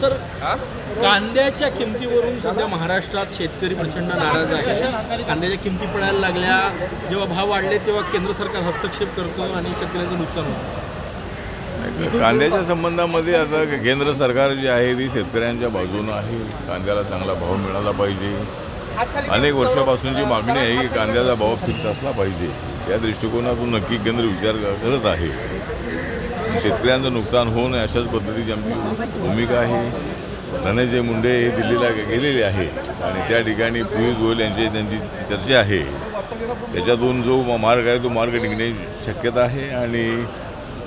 Sir कांद्याच्या किमतीवरून सध्या महाराष्ट्रात शेतकरी प्रचंड नाराज आहे. कांद्याच्या किमती पडायला लागल्या. जेव्हा भाव वाढले तेव्हा केंद्र सरकार हस्तक्षेप करतो आणि शेतकऱ्याचं नुकसान होतं. कांद्याच्या संबंधामध्ये आता केंद्र सरकार जे आहे ती शेतकऱ्यांच्या बाजूनं आहे. कांद्याला चांगला भाव मिळाला पाहिजे. अनेक वर्षापासूनची मागणी आहे की कांद्याचा भाव फिक्स असला पाहिजे. त्या दृष्टिकोनातून नक्की केंद्र विचार करत आहे. शेतकऱ्यांचं नुकसान होऊ नये अशाच पद्धतीची आमची भूमिका आहे. धनंजय मुंडे हे दिल्लीला गेलेले आहे आणि त्या ठिकाणी पियुष गोयल यांची त्यांची चर्चा आहे. त्याच्यातून जो मार्ग आहे तो मार्ग निघण्याची शक्यता आहे आणि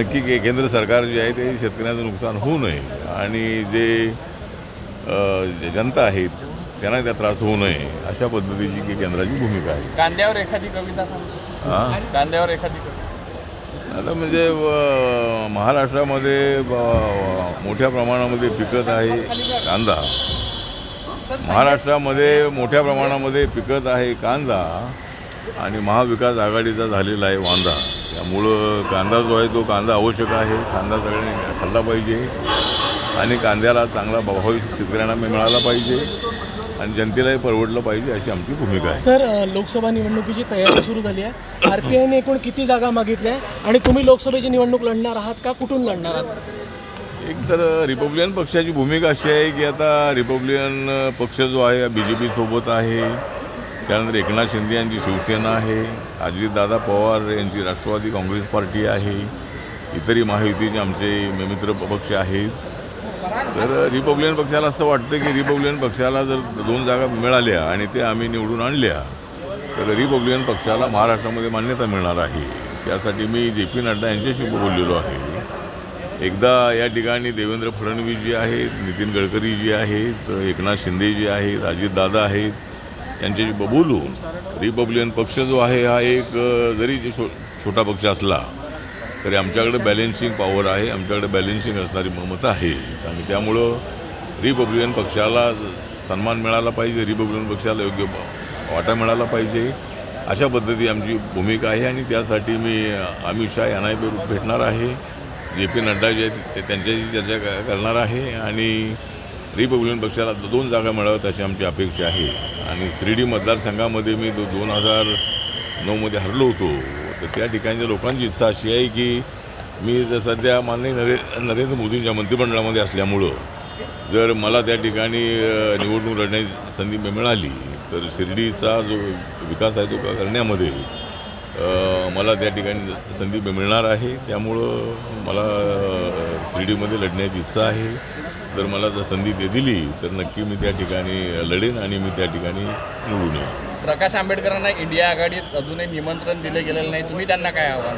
नक्की के केंद्र सरकार जे आहे ते शेतकऱ्यांचं नुकसान होऊ नये आणि जे जे जनता आहेत त्यांना त्या त्रास होऊ नये अशा पद्धतीची की केंद्राची भूमिका आहे. कांद्यावर एखादी कविता हां कांद्यावर एखादी आता म्हणजे महाराष्ट्रामध्ये मोठ्या प्रमाणामध्ये पिकत आहे कांदा. महाराष्ट्रामध्ये मोठ्या प्रमाणामध्ये पिकत आहे कांदा आणि महाविकास आघाडीचा झालेला आहे वांदा. त्यामुळं कांदा जो आहे तो कांदा आवश्यक आहे. कांदा सगळ्यांनी खाल्ला पाहिजे आणि कांद्याला चांगला भाव शेतकऱ्यांना मिळाला पाहिजे. आणि जनतेलाही परवडलं पाहिजे अशी आमची भूमिका आहे. सर लोकसभा निवडणुकीची तयारी सुरू झाली आहे. आर पी आयने एकूण किती जागा मागितल्या आणि तुम्ही लोकसभेची निवडणूक लढणार आहात का? कुठून लढणार आहात? एक तर रिपब्लिकन पक्षाची भूमिका अशी आहे की आता रिपब्लिकन पक्ष जो आहे बी जे पीसोबत आहे. त्यानंतर एकनाथ शिंदे यांची शिवसेना आहे. अजितदादा पवार यांची राष्ट्रवादी काँग्रेस पार्टी आहे. इतरही महायुतीचे आमचे मित्र पक्ष आहेत. तर रिपब्लिकन पक्षाला असं वाटतं की रिपब्लिकन पक्षाला जर दोन जागा मिळाल्या आणि ते आम्ही निवडून आणल्या तर रिपब्लिकन पक्षाला महाराष्ट्रामध्ये मान्यता मिळणार आहे. त्यासाठी मी जे पी नड्डा यांच्याशी बोललेलो आहे. एकदा या ठिकाणी देवेंद्र फडणवीस जे आहेत नितीन गडकरी जे आहेत एकनाथ शिंदे जे आहेत अजितदादा आहेत यांच्याशी बोलून रिपब्लिकन पक्ष जो आहे हा एक जरी जे छो छोटा पक्ष असला तरी आमच्याकडे बॅलेन्सिंग पॉवर आहे आमच्याकडे बॅलेन्सिंग असणारी ममता आहे. आणि त्यामुळं रिपब्लिकन पक्षाला सन्मान मिळाला पाहिजे रिपब्लिकन पक्षाला योग्य वाटा मिळाला पाहिजे. अशा पद्धती आमची भूमिका आहे आणि त्यासाठी मी अमित शाह यांनाही भेटणार आहे. जे पी नड्डा जे आहेत ते त्यांच्याशी चर्चा क- करणार आहे. आणि रिपब्लिकन पक्षाला दोन जागा मिळाव्यात अशी आमची अपेक्षा आहे. आणि शिर्डी मतदारसंघामध्ये मी दो दोन हजार नऊमध्ये हरलो होतो. तर त्या ठिकाणच्या लोकांची इच्छा अशी आहे की मी जर सध्या माननीय नरे नरेंद्र मोदींच्या मंत्रिमंडळामध्ये असल्यामुळं जर मला त्या ठिकाणी निवडणूक लढण्याची संधी मिळाली तर शिर्डीचा जो विकास आहे तो करण्यामध्ये मला त्या ठिकाणी संधी मिळणार आहे. त्यामुळं मला शिर्डीमध्ये लढण्याची इच्छा आहे. जर मला जर संधी ते दिली तर नक्की मी त्या ठिकाणी लढेन आणि मी त्या ठिकाणी निवडून येईन. प्रकाश आंबेडकरांना इंडिया आघाडीत अजूनही निमंत्रण दिले गेलेलं नाही. तुम्ही त्यांना काय आव्हान?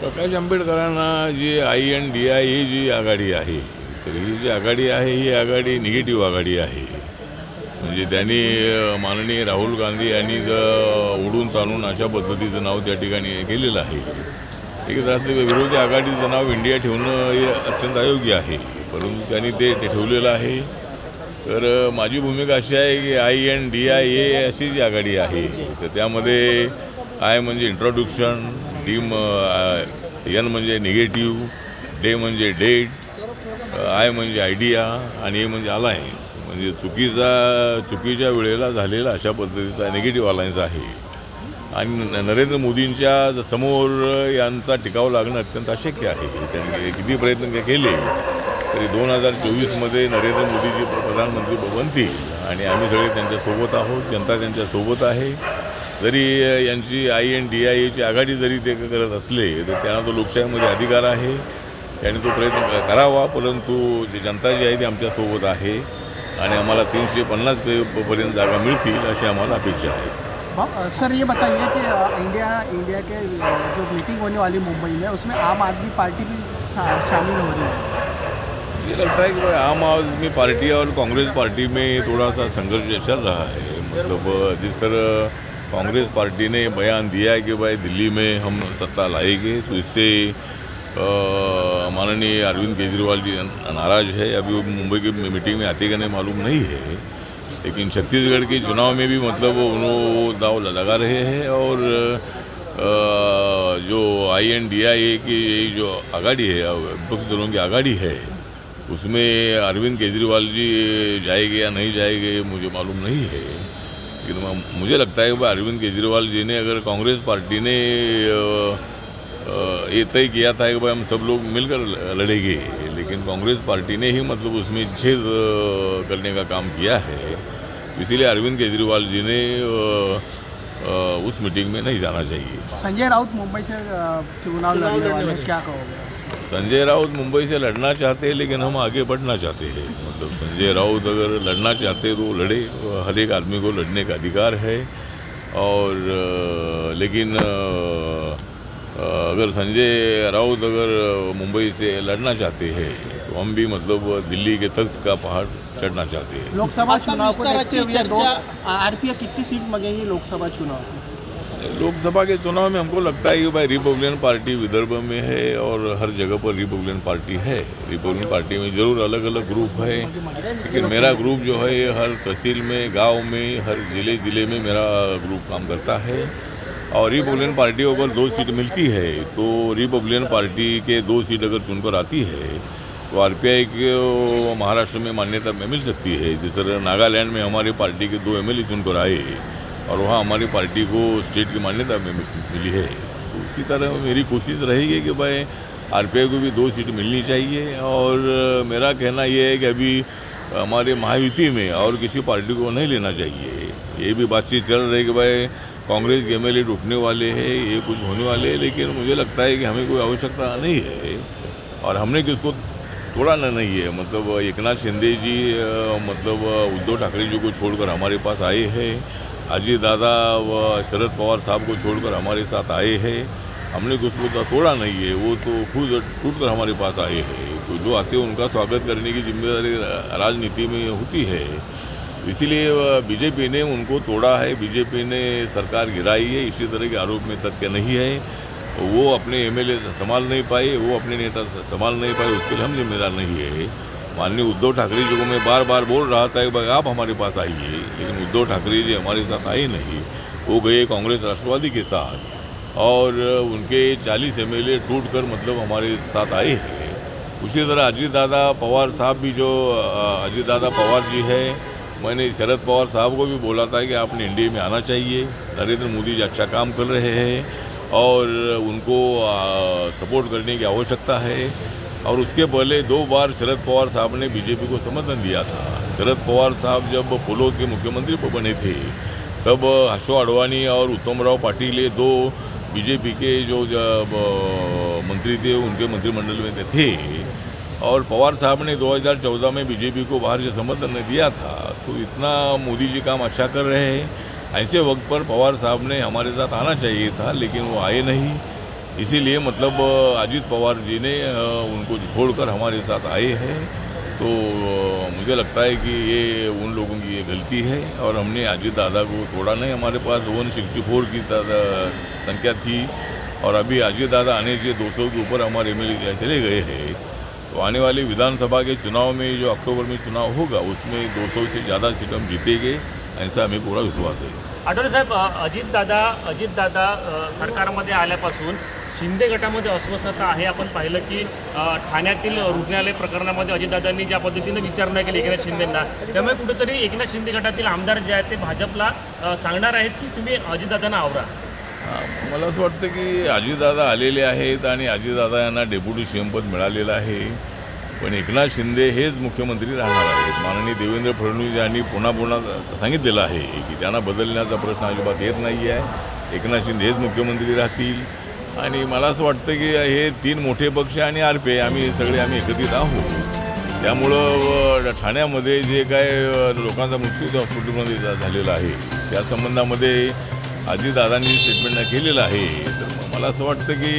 प्रकाश आंबेडकरांना जी आय एन डी आय ही जी आघाडी आहे तर ही जी आघाडी आहे ही आघाडी निगेटिव्ह आघाडी आहे. म्हणजे त्यांनी माननीय राहुल गांधी यांनी जर उडून ताणून अशा पद्धतीचं नाव त्या ठिकाणी केलेलं आहे. एक असले विरोधी आघाडीचं नाव इंडिया ठेवणं हे अत्यंत अयोग्य आहे. परंतु त्यांनी ते ठेवलेलं आहे. तर माझी भूमिका अशी आहे की I N D I A अशी जी आघाडी आहे. तर त्यामध्ये आय म्हणजे इंट्रोडक्शन डी म एन म्हणजे निगेटिव्ह डे म्हणजे डेट आय म्हणजे आयडिया आणि ए म्हणजे अलायन्स म्हणजे चुकीचा चुकीच्या वेळेला झालेला अशा पद्धतीचा निगेटिव्ह अलायन्स आहे. आणि नरेंद्र मोदींच्या समोर यांचा टिकाव लागणं अत्यंत अशक्य आहे. त्यांनी किती प्रयत्न केले तरी दोन हजार चोवीसमध्ये नरेंद्र मोदीजी प्रधानमंत्री बनतील आणि आम्ही सगळे त्यांच्यासोबत आहोत जनता त्यांच्यासोबत आहे. जरी यांची आय एन डी आय एची आघाडी जरी ते करत असले तर त्यांना तो लोकशाहीमध्ये अधिकार आहे. त्यांनी तो प्रयत्न करावा परंतु जी जनता जी आहे ती आमच्यासोबत आहे आणि आम्हाला तीनशे पन्नास पर्यंत जागा मिळतील अशी आम्हाला अपेक्षा आहे. सर ये बताइए कि इंडिया इंडिया के जो मीटिंग होने वाली मुंबई में उसमें आम आदमी पार्टी भी शामिल हो रही है। मुझे लगता है कि आम आदमी पार्टी और कांग्रेस पार्टी में थोड़ा सा संघर्ष चल रहा है। मतलब जिस तरह कांग्रेस पार्टी ने बयान दिया है कि भाई दिल्ली में हम सत्ता लाएँगे तो इससे माननीय अरविंद केजरीवाल जी नाराज़ है। अभी वो मुंबई की मीटिंग में आते कि नहीं मालूम नहीं है। लेकिन छत्तीसगढ़ के चुनाव में भी मतलब वो दाव लगा रहे हैं और जो आई एन डी आई की जो आगाड़ी है, विपक्षी दलों की आगाड़ी है उसमें अरविंद केजरीवाल जी जाएँगे या नहीं जाएँगे मुझे मालूम नहीं है। लेकिन मुझे लगता है कि भाई अरविंद केजरीवाल जी ने अगर कांग्रेस पार्टी ने ये तय किया था कि भाई हम सब लोग मिलकर लड़ेंगे लेकिन कांग्रेस पार्टी ने ही मतलब उसमें छेद करने का काम किया है। इसीलिए अरविंद केजरीवाल जी ने उस मीटिंग में नहीं जाना चाहिए। संजय राउत मुंबई से चुनाव लड़ने वाले क्या कहोगे? संजय राउत मुंबई से लड़ना चाहते हैं लेकिन हम आगे बढ़ना चाहते हैं। मतलब संजय राउत अगर लड़ना चाहते हैं तो लड़े। हर एक आदमी को लड़ने का अधिकार है। और लेकिन अगर संजय राउत अगर मुंबई से लड़ना चाहते हैं तो हम भी मतलब दिल्ली के तख्त का पहाड़ चढ़ना चाहते हैं। लोकसभा चुनाव को देखते हुए दो आरपीए कितनी सीट मांगेगी लोकसभा चुनाव लोकसभा के चुनाव में हमको लगता है कि भाई रिपब्लिकन पार्टी विदर्भ में है और हर जगह पर रिपब्लिकन पार्टी है। रिपब्लिकन पार्टी में ज़रूर अलग अलग ग्रुप है। लेकिन मेरा ग्रुप जो है हर तहसील में, गाँव में, हर ज़िले ज़िले में मेरा ग्रुप काम करता है। और रिपब्लिकन पार्टी को अगर दो सीट मिलती है तो रिपब्लिकन पार्टी के दो सीट अगर चुनकर आती है तो आरपीआई को महाराष्ट्र में मान्यता मिल सकती है। जिस तरह नागालैंड में हमारी पार्टी के दो एमएलए चुनकर आए और वहाँ हमारी पार्टी को स्टेट की मान्यता में मिली है। तो उसी तरह मेरी कोशिश रहेगी कि भाई आरपीआई को भी दो सीट मिलनी चाहिए और मेरा कहना ये है कि अभी हमारे महायुति में और किसी पार्टी को नहीं लेना चाहिए। ये भी बातचीत चल रही है कि भाई कांग्रेस के एम उठने वाले हैं, ये कुछ होने वाले हैं, लेकिन मुझे लगता है कि हमें कोई आवश्यकता नहीं है और हमने किसको तोड़ाना नहीं है। मतलब एक नाथ शिंदे जी मतलब उद्धव ठाकरे जी को छोड़कर हमारे पास आए हैं। अजय दादा व शरद पवार साहब को छोड़कर हमारे साथ आए हैं। हमने कुछ तो तोड़ा नहीं है, वो तो खुद टूट कर हमारे पास आए हैं। तो जो आते हैं, उनका स्वागत करने की ज़िम्मेदारी राजनीति में होती है। इसीलिए बीजेपी ने उनको तोड़ा है। बीजेपी ने सरकार गिराई है, इसी तरह के आरोप में तथ्य नहीं है। वो अपने एमएलए संभाल नहीं पाए, वो अपने नेता संभाल नहीं पाए, उसके लिए हम जिम्मेदार नहीं है। माननीय उद्धव ठाकरे जी को मैं बार बार बोल रहा था कि भाई आप हमारे पास आइए। लेकिन उद्धव ठाकरे जी हमारे साथ आए नहीं। वो गए कांग्रेस राष्ट्रवादी के साथ और उनके 40 एम टूट कर मतलब हमारे साथ आए हैं। उसी तरह अजीत दादा पवार साहब भी जो अजीत दादा पवार जी है, मैंने शरद पवार साहब को भी बोला था कि आपने एनडीए में आना चाहिए। नरेंद्र मोदी जी अच्छा काम कर रहे हैं और उनको सपोर्ट करने की आवश्यकता है। और उसके पहले दो बार शरद पवार साहब ने बीजेपी को समर्थन दिया था। शरद पवार साहब जब फुलोद के मुख्यमंत्री बने थे, तब अशोक अडवाणी और उत्तम राव पाटिल ये दो बीजेपी के जो जब मंत्री थे, उनके मंत्रिमंडल में थे। और पवार साहब ने 2014 में बीजेपी को बाहर से समर्थन दिया था। तो इतना मोदी जी काम अच्छा कर रहे हैं। ऐसे वक्त पर पवार साहब ने हमारे साथ आना चाहिए था, लेकिन वो आए नहीं। इसीलिए मतलब अजीत पवार जी ने उनको छोड़कर हमारे साथ आए हैं। तो मुझे लगता है कि ये उन लोगों की ये गलती है और हमने अजीत दादा को तोड़ा नहीं हमारे पास। वन सिक्सटी फोर की संख्या थी और अभी अजीत दादा आने से 200 के ऊपर हमारे एम एल चले गए हैं। तो आने वाले विधानसभा के चुनाव में जो अक्टूबर में चुनाव होगा उसमें 200 से ज़्यादा सीट हम जीतेंगे ऐसा हमें पूरा विश्वास है। आठवले साहेब अजितदादा अजितदादा अ, सरकारमध्ये आल्यापासून शिंदे गटामध्ये अस्वस्थता आहे. आपण पाहिलं की ठाण्यातील रुग्णालय प्रकरणामध्ये अजितदादांनी ज्या पद्धतीनं विचारणा केली एकनाथ शिंदेंना त्यामुळे कुठेतरी एकनाथ शिंदे गटातील आमदार जे आहेत ते भाजपला सांगणार आहेत की तुम्ही अजितदादांना आवरा. मला असं वाटतं की अजितदादा आलेले आहेत आणि अजितदादा यांना डेप्युटी सी पद मिळालेलं आहे. पण एकनाथ शिंदे हेच मुख्यमंत्री राहणार आहेत. माननीय देवेंद्र फडणवीस यांनी पुन्हा पुन्हा सांगितलेलं आहे की त्यांना बदलण्याचा प्रश्न अजिबात येत नाही आहे एकनाथ शिंदे हेच मुख्यमंत्री राहतील. आणि मला असं वाटतं की हे तीन मोठे पक्ष आणि आर पी आय आम्ही सगळे आम्ही एकत्रित आहोत. त्यामुळं ठाण्यामध्ये जे काय लोकांचा मृत्यू त्या हॉस्पिटलमध्ये झालेला आहे त्या संबंधामध्ये अजितदादांनी स्टेटमेंट केलेलं आहे. तर मला असं वाटतं की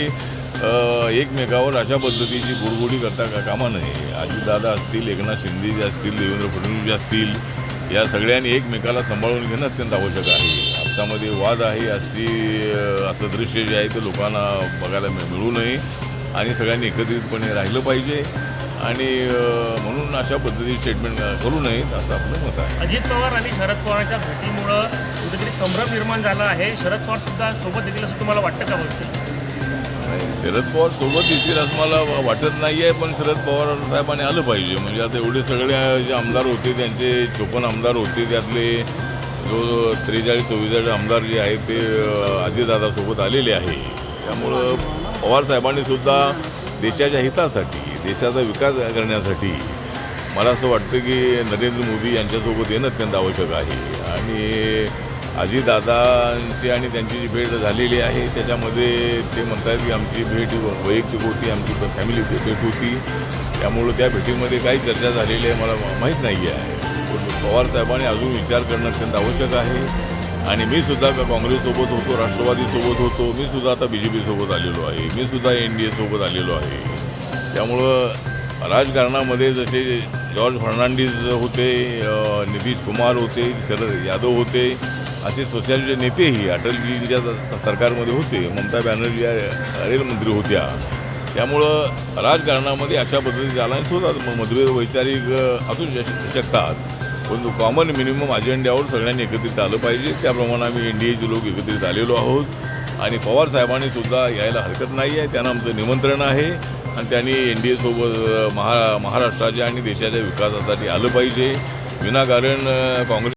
एकमेकावर अशा पद्धतीची गुडगुडी करता का कामा नये. अजितदादा असतील एकनाथ शिंदे जे असतील देवेंद्र फडणवीस जे असतील या सगळ्यांनी एकमेकाला सांभाळून घेणं अत्यंत आवश्यक आहे. आपसामध्ये वाद आहे अशी असं दृश्य जे आहे ते लोकांना बघायला मिळ- नये. आणि सगळ्यांनी एकत्रितपणे राहिलं पाहिजे. आणि म्हणून अशा पद्धतीचे स्टेटमेंट करू नयेत असं आपलं मत आहे. अजित पवार आणि शरद पवारांच्या भेटीमुळं कुठेतरी संभ्रम निर्माण झाला आहे. शरद पवार सुद्धा सोबत येतील असं तुम्हाला वाटतं का आणि शरद पवार सोबत येतील असं मला वाटत नाही आहे पण शरद पवार साहेबांनी आलं पाहिजे. म्हणजे आता एवढे सगळे जे आमदार होते त्यांचे चोपन्न आमदार होते त्यातले जो त्रेचाळीस चव्वेचाळीस आमदार जे आहेत ते अं, अजितदादासोबत आलेले आहे. त्यामुळं पवारसाहेबांनी सुद्धा देशाच्या हितासाठी देशाचा विकास करण्यासाठी मला असं वाटतं की नरेंद्र मोदी यांच्यासोबत येणं अत्यंत आवश्यक आहे. आणि अजितदादांची आणि त्यांची जी भेट झालेली आहे त्याच्यामध्ये ते म्हणतात की आमची भेट वैयक्तिक होती आमची फॅमिली भेट होती. त्यामुळं त्या भेटीमध्ये काही चर्चा झालेली आहे मला माहीत नाही आहे पवारसाहेबांनी पवार अजून विचार करणं अत्यंत आवश्यक आहे. आणि मी सुद्धा का काँग्रेससोबत होतो राष्ट्रवादीसोबत होतो. मी सुद्धा आता बी जे पीसोबत आलेलो आहे. मी सुद्धा एन डी एसोबत आलेलो आहे. त्यामुळं राजकारणामध्ये जसे जॉर्ज फर्नांडिस होते नितीश कुमार होते शरद यादव होते असे सोशलचे नेतेही अटलजींच्या सरकारमध्ये होते. ममता बॅनर्जी या रेलमंत्री होत्या. त्यामुळं राजकारणामध्ये अशा पद्धतीचे अलायन्स होतात मग मतभेद वैचारिक असू शक- शकतात. परंतु कॉमन मिनिमम अजेंड्यावर सगळ्यांनी एकत्रित आलं पाहिजे. त्याप्रमाणे आम्ही एन डी एचे लोक एकत्रित आलेलो आहोत. आणि पवार साहेबांनी सुद्धा यायला हरकत नाही आहे. त्यांना आमचं निमंत्रण आहे. आणि त्यांनी एन डी एसोबत महा महाराष्ट्राच्या आणि देशाच्या विकासासाठी आलं पाहिजे. विनाकारण काँग्रेस